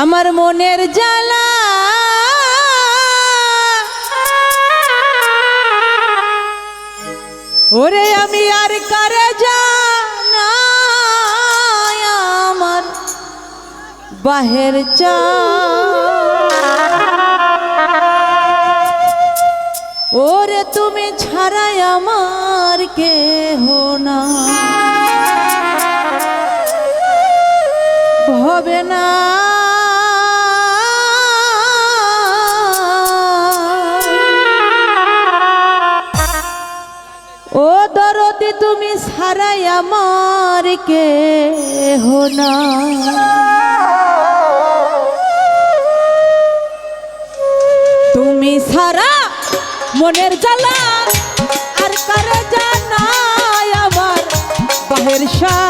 আমার মনের জ্বালা। ওরে আমি আর কারে আমার বাহের চা। ওরে তুমি ছাড়াই আমার কেহ না। হবে না। ছাড়াই আমার কে না। তুমি সারা মনের জ্বালা আর কারও জানা আমার বাহের শাহ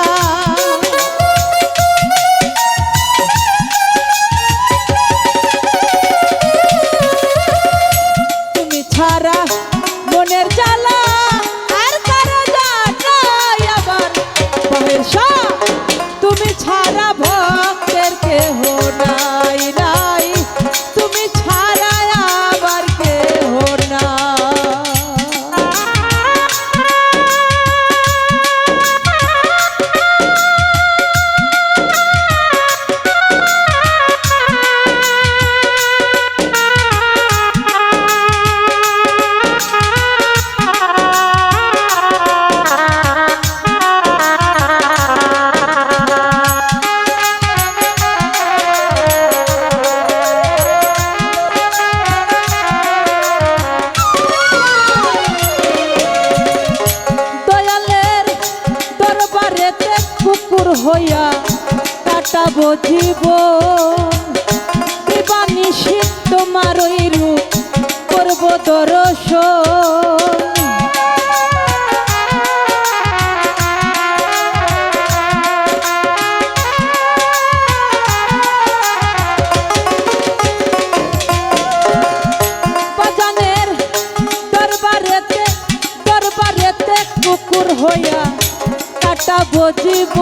হইয়া কাটা বজিব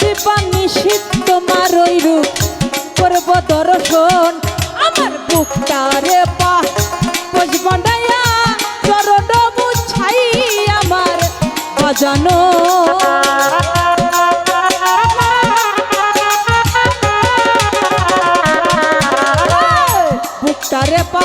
দীপানিশীত তোমার ওই রূপ করব দর্শন। আমার বুকটারে পা পোজ বানাইয়া চরণ মুছাই আমার বাজানো বুকটারে পা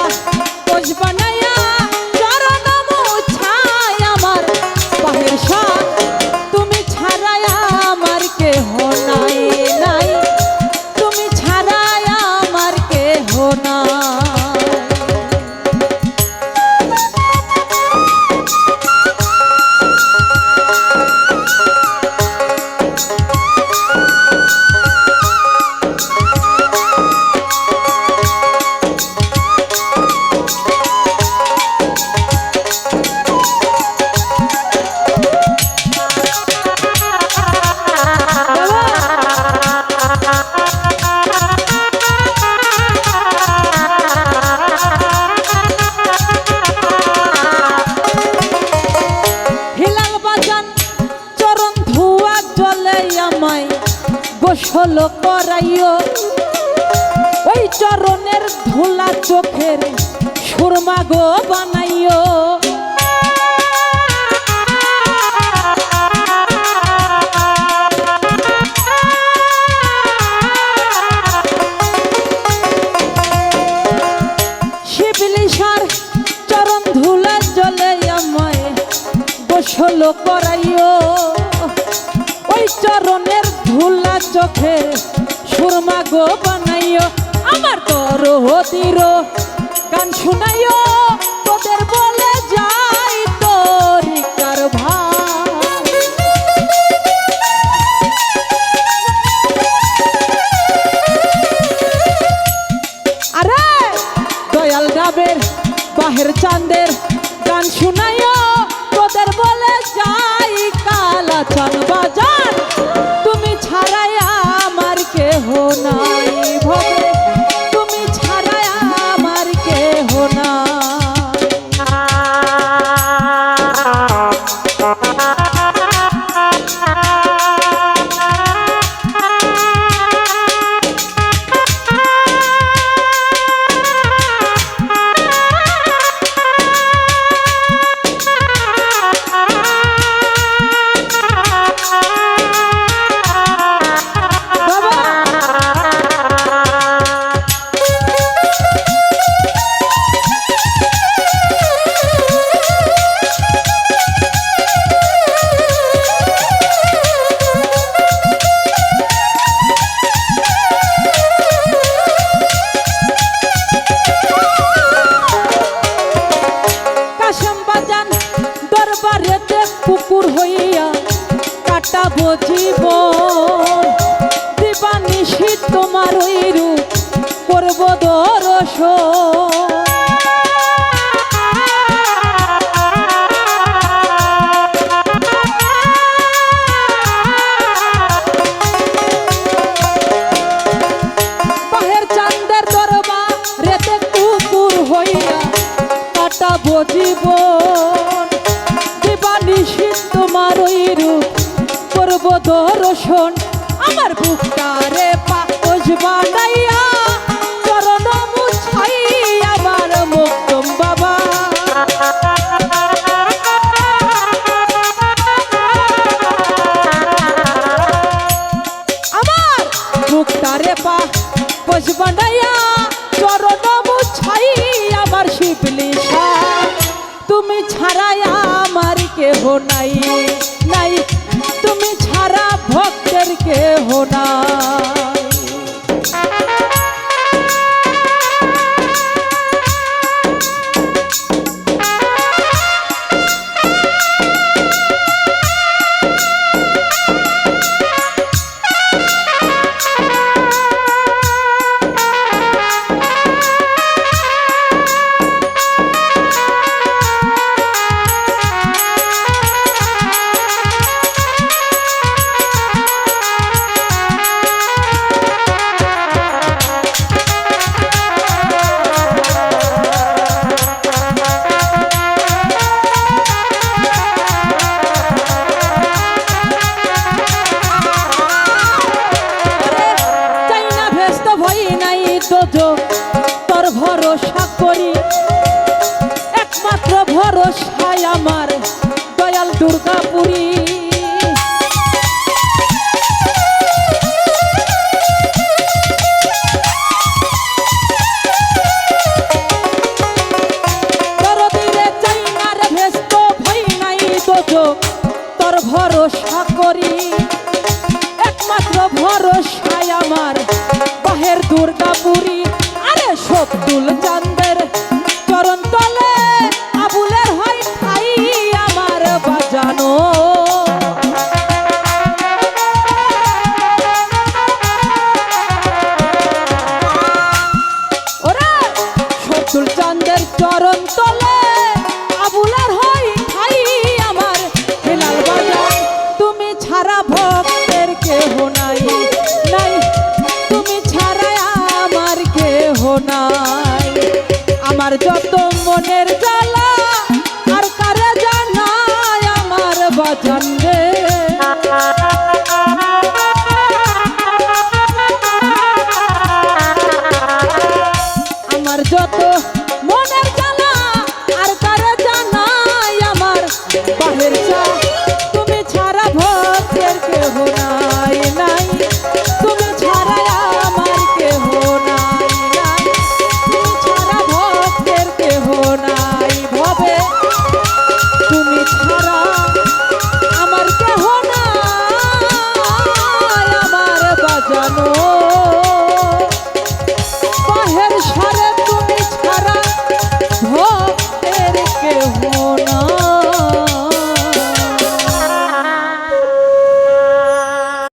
গোসল করাইও। ওই চরণের ধুলা চোখের সুরমা গো বানাইও। চরণ চোখে সুরমা গো বানাইও আমার তোর হতির গান শুনাইও। দূর হইয়া কাটাবো জীবন। দেবা নিশীত তোমার ওই রূপ করব দর্শন দর্শন, আমার বুকটারে পাকস বানাইয়া, চরণ মুছাই আমার মুক্তম বাবা। আমার মুক্তারে পা পোষ বানাইয়া, চরণ মুছাই আমার শিবলিশা তুমি ছাড়াই আমার কেহ নাই নাই তুমি ছাড়া ভক্তের কেহ নাই। ভরসায় আমার বাহের দুর্গাপুরী। আরে সবদুল দুল চরণ আমার যত মনের যা